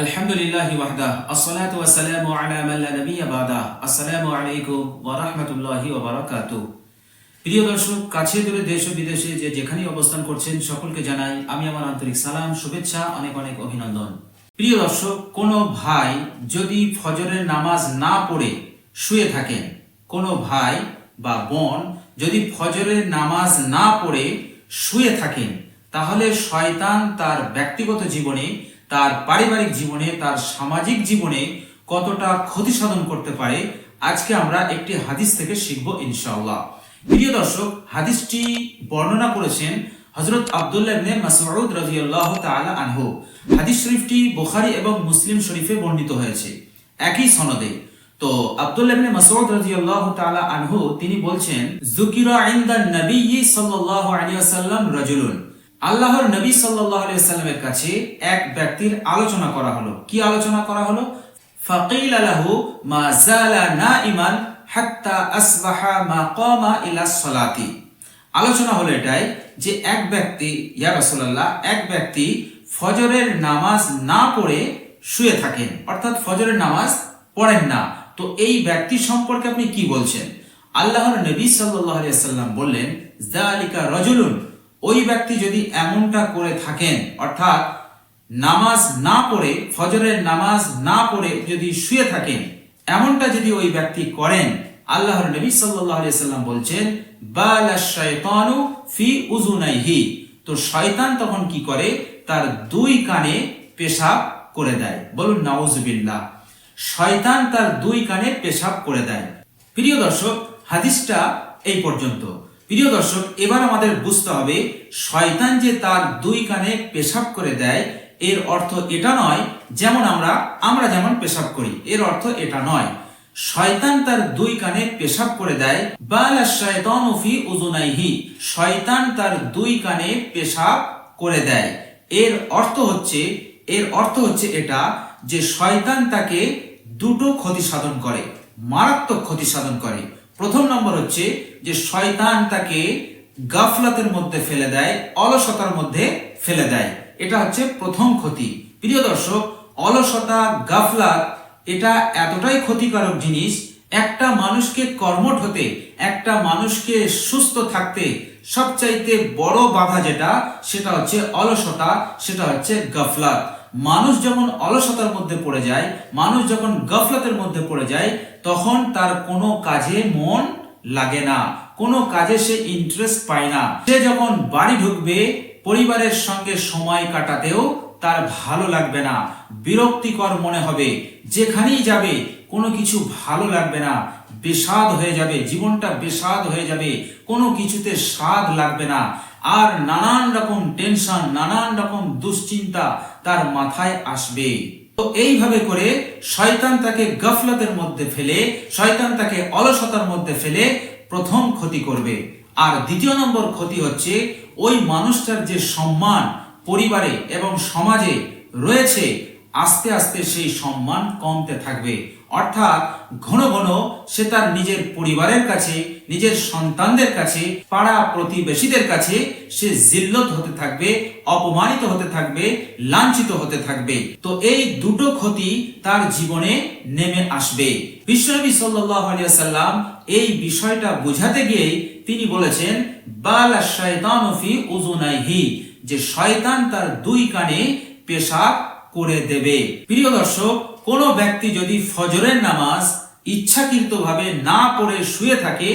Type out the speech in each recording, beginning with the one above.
আলহামদুলিল্লাহ ওয়াহদা, আসসালাতু ওয়াসসালামু আলা মান লা নাবিয়্যা বাদা। আসসালামু আলাইকুম ওয়া রাহমাতুল্লাহি ওয়া বারাকাতুহু প্রিয় দর্শক, কাছে দূরে দেশ ও বিদেশে যে যেখানেই অবস্থান করছেন, সকলকে জানাই আমি আমার আন্তরিক সালাম, শুভেচ্ছা, অনেক অনেক অভিনন্দন। প্রিয় দর্শক, কোনো ভাই যদি ফজরের নামাজ না পড়ে শুয়ে থাকেন, কোনো ভাই বা বোন যদি ফজরের নামাজ না পড়ে শুয়ে থাকেন, তাহলে শয়তান তার ব্যক্তিগত জীবনে তার পারিবারিক জীবনে, তার সামাজিক জীবনে কতটা ক্ষতি সাধন করতে পারে, আজকে আমরা একটি হাদিস থেকে শিখব ইনশাআল্লাহ। প্রিয় দর্শক, হাদিসটি বর্ণনা করেছেন হজরত আব্দুল্লাহ ইবনে মাসউদ রাদিয়াল্লাহু তাআলা আনহু। হাদিস শরীফটি বুখারী এবং মুসলিম শরীফে বর্ণিত হয়েছে। একই সনদে। তো আব্দুল্লাহ ইবনে মাসউদ রাদিয়াল্লাহু তাআলা আনহু, তিনি বলছেন, যুকিরা ইনদান নবিয়্যি সাল্লাল্লাহু আলাইহি ওয়াসাল্লাম রাজুলুন। আল্লাহর নবী আলাইহি কাছে এক ব্যক্তির আলোচনা করা হলো। কি আলোচনা করা হলো? ফাকিলা লাহু মা জালা নাইমান হাত্তা আসবাহা মা কামা ইলা সালাতি। আলোচনা হলো এটাই যে এক ব্যক্তি, ইয়া এক ব্যক্তি ফজরের নামাজ না পড়ে শুয়ে থাকেন। অর্থাৎ ফজরের নামাজ পড়েন না। তো এই ব্যক্তি সম্পর্কে আপনি কি বলছেন? আল্লাহর নবী আলাইহি সাল্লাম বললেন যালিকা রাজুলুন ওই ব্যক্তি যদি এমনটা করে থাকেন, অর্থাৎ নামাজ না পড়ে, ফজরের নামাজ না পড়ে যদি শুয়ে থাকেন, এমনটা যদি ওই ব্যক্তি করেন, আল্লাহর নবী আলাইহি সাল্লাম বলছেন, বালা শাইতানু ফি উযুনাইহি। তো শয়তান তখন কি করে? তার দুই কানে পেশাব করে দেয়। বলুন নাউজুবিল্লাহ শয়তান তার দুই কানে পেশাব করে দেয়। প্রিয় দর্শক, হাদিসটা এই পর্যন্ত। প্রিয় দর্শক, এবার আমাদের বুঝতে হবে, শয়তান যে তার দুই কানে পেশাব করে দেয়, এর অর্থ এটা নয় যেমন আমরা আমরা যেমন পেশাব করি, এর অর্থ এটা নয়। শয়তান তার দুই কানে পেশাব করে দেয়, বালা শয়তান ফি উজুনাইহি শয়তান তার দুই কানে পেশাব করে দেয়। এর অর্থ হচ্ছে, এর অর্থ হচ্ছে এটা যে শয়তান তাকে দুটো ক্ষতি সাধন করে, মারাত্মক ক্ষতি সাধন করে। প্রথম নম্বর হচ্ছে যে শয়তান তাকে গাফলাতের মধ্যে ফেলে দেয়, অলসতার মধ্যে ফেলে দেয়। এটা হচ্ছে প্রথম ক্ষতি। প্রিয় দর্শক, অলসতা, গাফলাত, এটা এতটাই ক্ষতিকারক জিনিস, একটা মানুষকে কর্মঠ হতে, একটা মানুষকে সুস্থ থাকতে সবচাইতে বড় বাধা যেটা, সেটা হচ্ছে অলসতা, সেটা হচ্ছে গাফলাত। মানুষ যখন অলসতার মধ্যে পড়ে যায়, মানুষ যখন গফলতের মধ্যে পড়ে যায়, তখন তার কোনো কাজে মন লাগে না। কোনো কাজে সে ইন্টারেস্ট পায় না। সে যখন বাড়ি ঢুকবে, পরিবারের সঙ্গে সময় কাটাতেও তার ভালো লাগবে না। বিরক্তিকর মনে হবে। যেখানেই যাবে, কোনো কিছু ভালো লাগবে না। বেস্বাদ হয়ে যাবে। জীবনটা বেস্বাদ হয়ে যাবে। কোনো কিছুতে স্বাদ লাগবে না। আর নানান রকম টেনশন, নানান রকম দুশ্চিন্তা তার মাথায় আসবে। তো এইভাবে করে শয়তান তাকে গফলতের মধ্যে ফেলে, শয়তান তাকে অলসতার মধ্যে ফেলে প্রথম ক্ষতি করবে। আর দ্বিতীয় নম্বর ক্ষতি হচ্ছে ওই মানুষটার যে সম্মান পরিবারে এবং সমাজে রয়েছে আস্তে আস্তে সেই সম্মান কমতে থাকবে। অর্থাৎ ঘন ঘন সে তার নিজের পরিবারের কাছে, নিজের সন্তানদের কাছে, পাড়া প্রতিবেশীদের কাছে সে জিল্লত হতে থাকবে, অপমানিত হতে থাকবে, লাঞ্ছিত হতে থাকবে। তো এই দুটো ক্ষতি তার জীবনে নেমে আসবে। বিশ্বনবী সাল্লাম এই বিষয়টা বোঝাতে গিয়ে তিনি বলেছেন, বালা শায়তানু ফি উযুনাইহি যে শয়তান তার দুই কানে পেশাব করে দেবে। প্রিয় দর্শক, কোন ব্যক্তি যদি ফজরের নামাজ ইচ্ছাকৃতভাবে না পড়ে শুয়ে থাকে,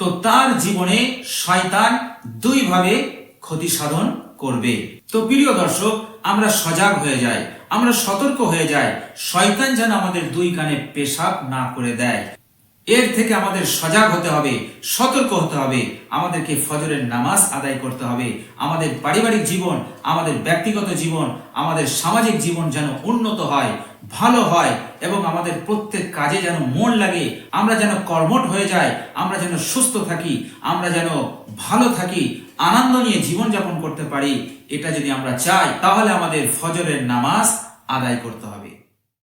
তো তার জীবনে শয়তান দুইভাবে ক্ষতি সাধন করবে। তো প্রিয় দর্শক, আমরা সজাগ হয়ে যাই, আমরা সতর্ক হয়ে যাই। শয়তান যেন আমাদের দুই কানে পেশাব না করে দেয়। এর থেকে আমাদের সজাগ হতে হবে, সতর্ক হতে হবে, আমাদেরকে ফজরের নামাজ আদায় করতে হবে, আমাদের পারিবারিক জীবন, আমাদের ব্যক্তিগত জীবন, আমাদের সামাজিক জীবন যেন উন্নত হয়, ভালো হয়, এবং আমাদের প্রত্যেক কাজে যেন মন লাগে, আমরা যেন কর্মঠ হয়ে যাই, আমরা যেন সুস্থ থাকি, আমরা যেন ভালো থাকি, আনন্দ নিয়ে জীবনযাপন করতে পারি, এটা যদি আমরা চাই, তাহলে আমাদের ফজরের নামাজ আদায় করতে হবে।